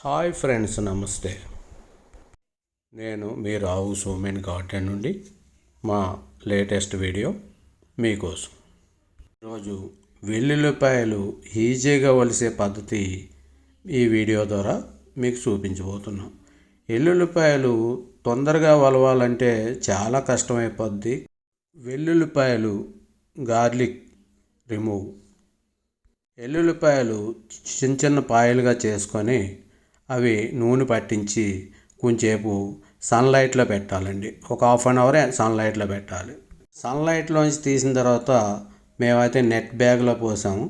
Hi friends నమస్తే. నేను మీ రావు Somen garden నుండి మా లేటెస్ట్ వీడియో మీకోసం. ఈరోజు వెల్లుల్లిపాయలు ఈజీగా వలిసే పద్ధతి ఈ వీడియో ద్వారా మీకు చూపించబోతున్నాం. వెల్లుల్లిపాయలు తొందరగా వలవాలంటే చాలా కష్టమైపోద్ది. వెల్లుల్లిపాయలు గార్లిక్ రిమూవ్. ఎల్లుల్లిపాయలు చిన్న చిన్న పాయలుగా చేసుకొని అవి నూనె పట్టించి కొంచెంసేపు సన్లైట్లో పెట్టాలండి. ఒక హాఫ్ అన్ అవరే సన్లైట్లో పెట్టాలి. సన్లైట్లోంచి తీసిన తర్వాత మేమైతే నెట్ బ్యాగ్లో పోసాము.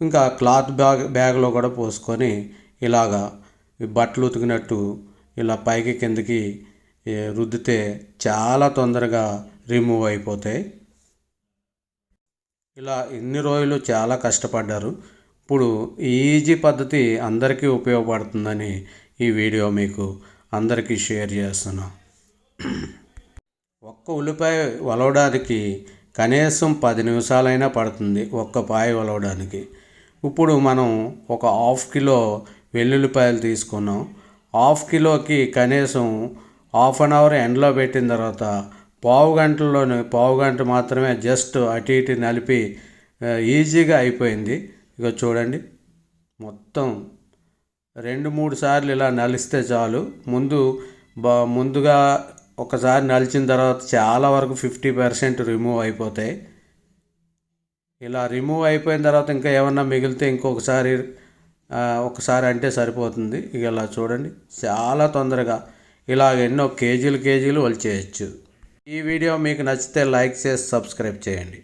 ఇంకా క్లాత్ బ్యాగ్ బ్యాగ్లో కూడా పోసుకొని ఇలాగా బట్టలు ఉతికినట్టు ఇలా పైకి కిందకి రుద్దితే చాలా తొందరగా రిమూవ్ అయిపోతాయి. ఇలా ఇన్ని రోజులు చాలా కష్టపడ్డారు. ఇప్పుడు ఈజీ పద్ధతి అందరికీ ఉపయోగపడుతుందని ఈ వీడియో మీకు అందరికీ షేర్ చేస్తున్నా. ఒక్క ఉల్లిపాయ వలవడానికి కనీసం పది నిమిషాలైనా పడుతుంది ఒక్క పాయ వలవడానికి. ఇప్పుడు మనం ఒక హాఫ్ కిలో వెల్లుల్లిపాయలు తీసుకున్నాం. హాఫ్ కిలోకి కనీసం హాఫ్ అన్ అవర్ ఎండలో పెట్టిన తర్వాత పావు గంటలోనే పావు గంట మాత్రమే జస్ట్ అటు ఇటు నలిపి ఈజీగా అయిపోయింది. ఇక చూడండి. మొత్తం రెండు మూడు సార్లు ఇలా నలిస్తే చాలు. ముందు బా ముందుగా ఒకసారి నలిచిన తర్వాత చాలా వరకు ఫిఫ్టీ పర్సెంట్ రిమూవ్ అయిపోతాయి. ఇలా రిమూవ్ అయిపోయిన తర్వాత ఇంకా ఏమన్నా మిగిలితే ఇంకొకసారి ఒకసారి అంటే సరిపోతుంది. ఇక ఇలా చూడండి. చాలా తొందరగా ఇలా ఎన్నో కేజీలు కేజీలు వలిచేయచ్చు ఈ వీడియో మీకు నచ్చితే లైక్ చేసి సబ్స్క్రైబ్ చేయండి.